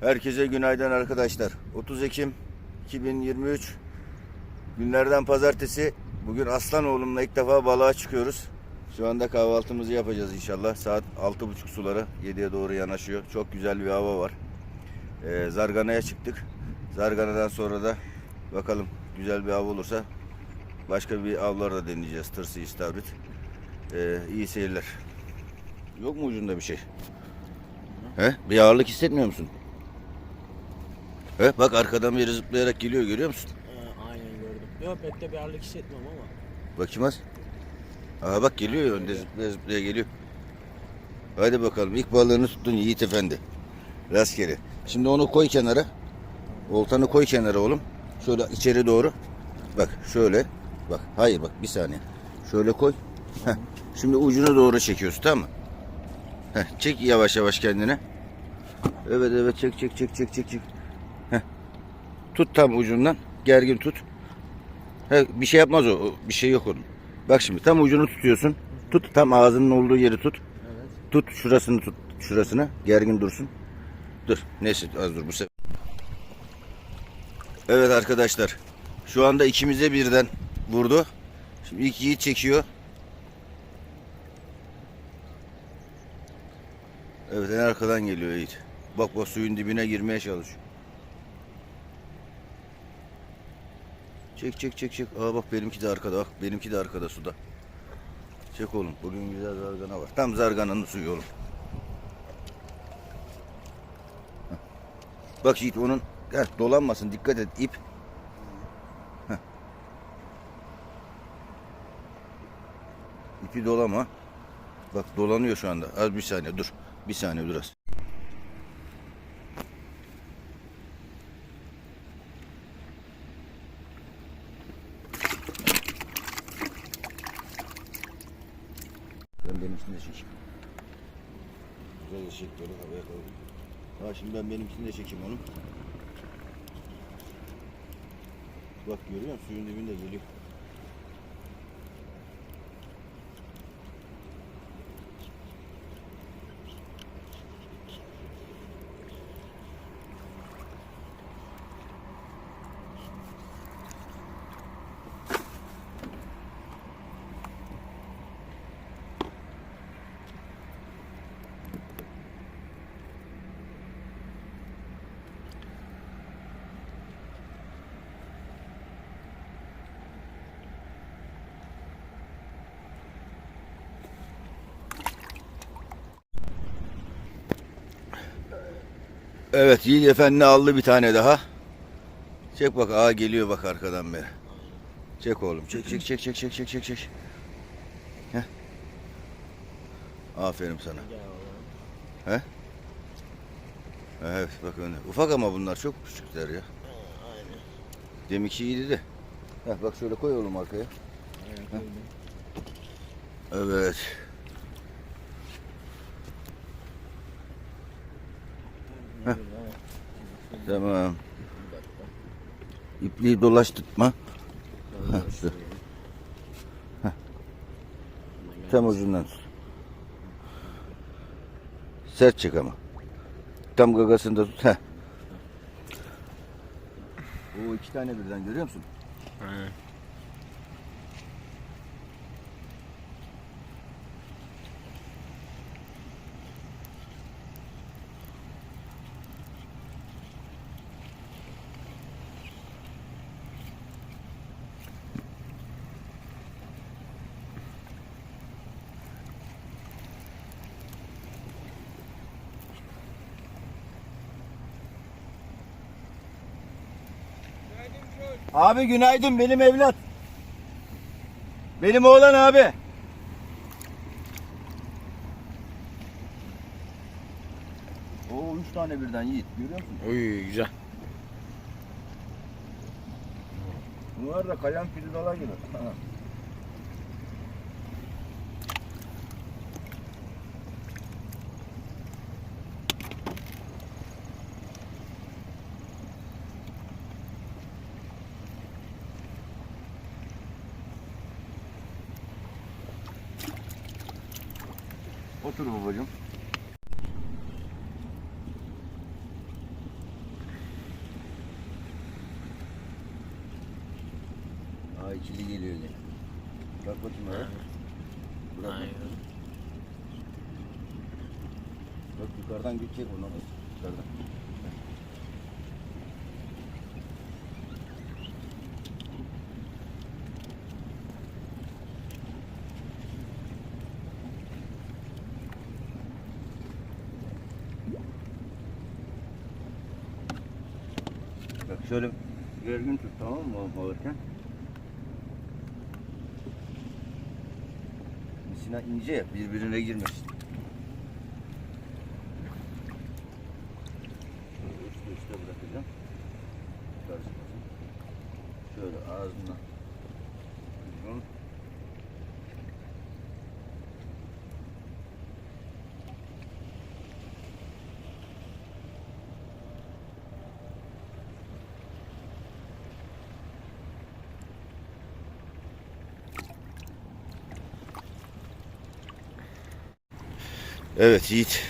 Herkese günaydın arkadaşlar. 30 Ekim 2023 günlerden pazartesi. Bugün Aslan oğlumla ilk defa balığa çıkıyoruz. Şu anda kahvaltımızı yapacağız inşallah. Saat 6.30 suları 7'ye doğru yanaşıyor. Çok güzel bir hava var. Ee, Zargana'ya çıktık. Zargana'dan sonra da bakalım güzel bir av olursa başka bir avlar da deneyeceğiz. Tırsı, istavrit. Ee, iyi seyirler. Yok mu ucunda bir şey? He? Bir ağırlık hissetmiyor musun? He? Bak arkadan biri zıplayarak geliyor görüyor musun? Ee, aynen gördüm. Yok pek de bir ağırlık hissetmiyorum ama. Bakayım az. Aha bak geliyor önde zıplaya zıplaya geliyor. Hadi bakalım ilk balığını tuttun Yiğit Efendi. Rastgele. Şimdi onu koy kenara. Oltanı koy kenara oğlum. Şöyle içeri doğru. Bak şöyle. Bak hayır bak bir saniye. Şöyle koy. Heh. Şimdi ucunu doğru çekiyorsun tamam mı? Heh. Çek yavaş yavaş kendine. Evet evet çek çek çek çek çek çek. Tut tam ucundan. Gergin tut. He, bir şey yapmaz o. Bir şey yok onun. Bak şimdi tam ucunu tutuyorsun. Tut tam ağzının olduğu yeri tut. Evet. Tut şurasını tut. Şurasını. Gergin dursun. Dur. Neyse az dur bu sefer. Evet arkadaşlar. Şu anda ikimize birden vurdu. Şimdi ilk Yiğit çekiyor. Evet en arkadan geliyor Yiğit. Bak bak suyun dibine girmeye çalışıyor. Çek çek çek çek. Aa bak benimki de arkada bak. Benimki de arkada suda. Çek oğlum. Bugün güzel zargana var. Tam zargananın suyu oğlum. Heh. Bak Yiğit onun heh, dolanmasın. Dikkat et. ip. Heh. İpi dolama. Bak dolanıyor şu anda. Az bir saniye dur. Bir saniye dur az. Ben benimkini de çekeyim. Güzel ışıkları havaya koydum. Ha şimdi ben benimkini de çekeyim onu. Bak görüyor musun? Suyun dibinde geliyor. Evet Yiğit Efendi aldı bir tane daha. Çek bak aa geliyor bak arkadan beri. Çek oğlum çek çek çek çek çek çek çek çek. Heh. Aferin sana. Oğlum. Evet bak öyle. Ufak ama bunlar çok küçükler ya. Deminki iyiydi de. Heh, bak şöyle koy oğlum arkaya. Koydum. Evet. Heh. Heh. Tamam. İpliği dolaştırma. Heh, dur. Tam ucundan tut. Sert çek ama. Tam gagasında tut. Heh. O iki tane birden görüyor musun? Aynen. Abi günaydın benim evlat. Benim oğlan abi. Oo üç tane birden Yiğit görüyor musun? Uy güzel. Bunlar da kalem filidolar gibi. Otur babacığım. Aa içili geliyor yine. Bak bakayım oraya. Bırak. Hayır. Bak yukarıdan gidecek ona bak. Yukarıdan. Bak şöyle gergin tut tamam mı alırken? Misina ince ya birbirine girmesin. Evet Yiğit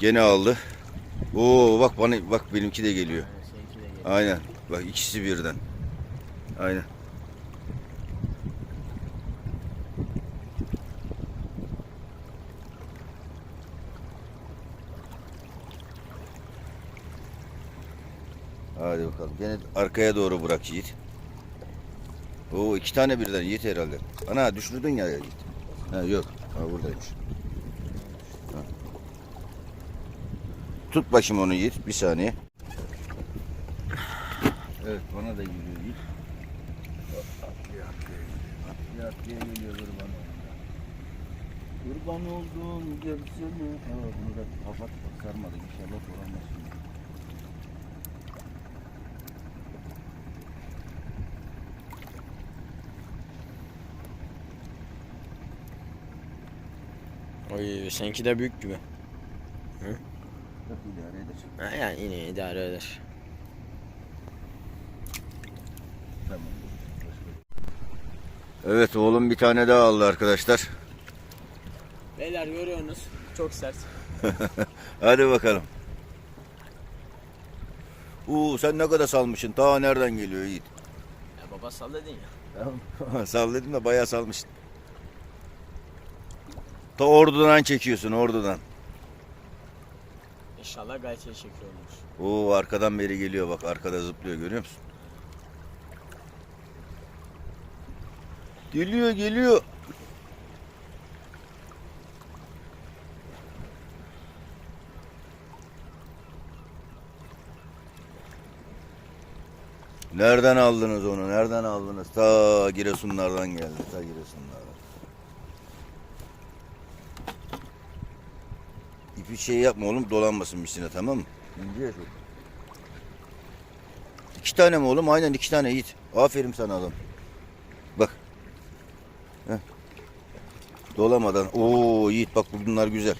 gene aldı. Oo bak bana bak benimki de geliyor. Aynen. Bak ikisi birden. Aynen. Hadi bakalım. Gene arkaya doğru bırak Yiğit. Oo iki tane birden Yiğit herhalde. Ana düşürdün ya Yiğit. Ha yok. Ha buradaymış. Tut başım onu Yiğit. Bir saniye. Evet bana da geliyor Yiğit. Atlaya atlaya geliyor. Kurban olduğum. Kurban oldum gelsene. Ha, bunu da kapat sarmadı inşallah dolanmasın. Oy seninki de büyük gibi. Ha, yani yine idare eder. Evet oğlum bir tane daha aldı arkadaşlar. Beyler görüyorsunuz. Çok sert. Hadi bakalım. Uuu sen ne kadar salmışsın? Ta nereden geliyor Yiğit? Ya baba sal dedin ya. Salladım da bayağı salmışsın. Ta ordudan çekiyorsun ordudan. İnşallah gayet iyi çekiyormuş. Oo arkadan beri geliyor bak arkada zıplıyor görüyor musun? Geliyor geliyor. Nereden aldınız onu? Nereden aldınız? Ta Giresunlardan geldi. Ta Giresunlardan. İpi şey yapma oğlum dolanmasın misine tamam mı? Ya çok. İki tane mi oğlum? Aynen iki tane Yiğit. Aferin sana adam. Bak. Heh. Dolamadan. Oo Yiğit bak bunlar güzel.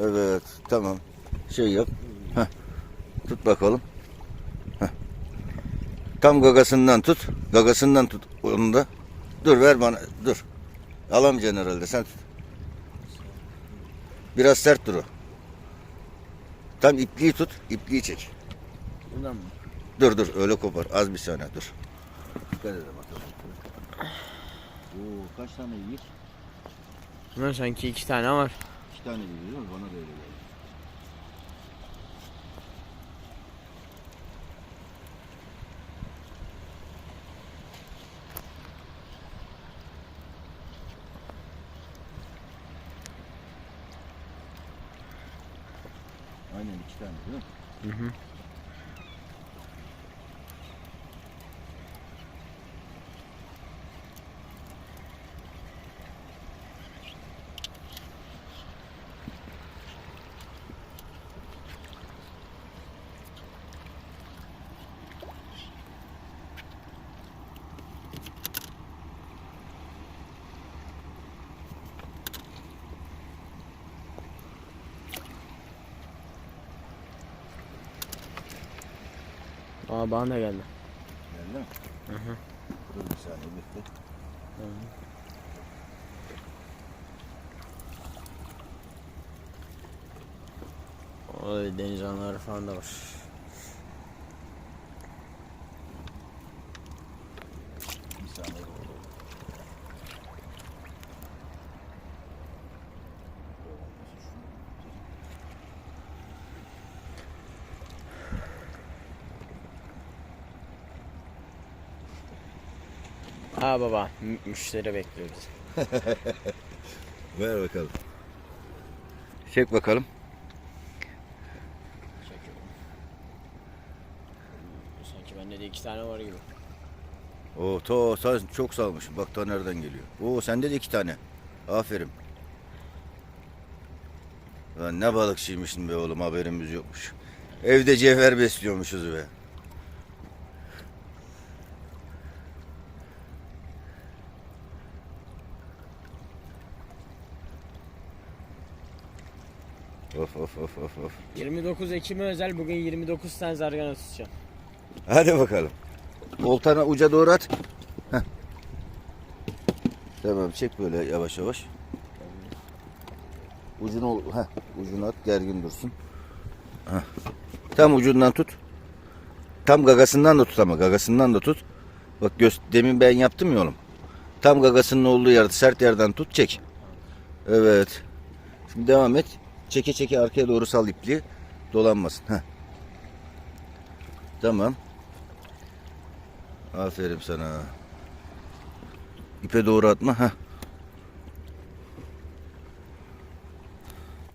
Evet tamam. Şey yap. Heh. Tut bakalım. Heh. Tam gagasından tut. Gagasından tut onu da. Dur ver bana. Dur. Alamayacaksın herhalde sen. Biraz sert dur o. Tam ipliği tut, ipliği çek. Buradan mı? Dur dur öyle kopar. Az bir saniye dur. Dikkat edin bakalım. Oo kaç tane yiyir? Bunlar sanki iki tane var. İki tane değil mi? Bana da öyle geldi. Aynen iki tane değil mi? Hı hı. Aa bana da geldi. Geldi mi? Hı hı. Dur bir saniye bekle. Oy deniz anaları falan da var. Ha baba mü- müşteri bekliyor bizi. Ver bakalım. Çek bakalım. Çekiyorum. Sanki bende de iki tane var gibi. Oo to sen çok salmışsın. Bak ta nereden geliyor. Oo sende de iki tane. Aferin. Lan ne balıkçıymışsın be oğlum haberimiz yokmuş. Evde cevher besliyormuşuz be. Of of of of of. 29 Ekim'e özel bugün 29 tane zargana tutacağım. Hadi bakalım. Oltana uca doğru at. Heh. Tamam çek böyle yavaş yavaş. Ucunu heh, ucunu at gergin dursun. Heh. Tam ucundan tut. Tam gagasından da tut ama gagasından da tut. Bak göz, demin ben yaptım ya oğlum. Tam gagasının olduğu yerde sert yerden tut çek. Evet. Şimdi devam et. Çeke çeke arkaya doğru sal ipliği. Dolanmasın. Heh. Tamam. Aferin sana. İpe doğru atma. Heh.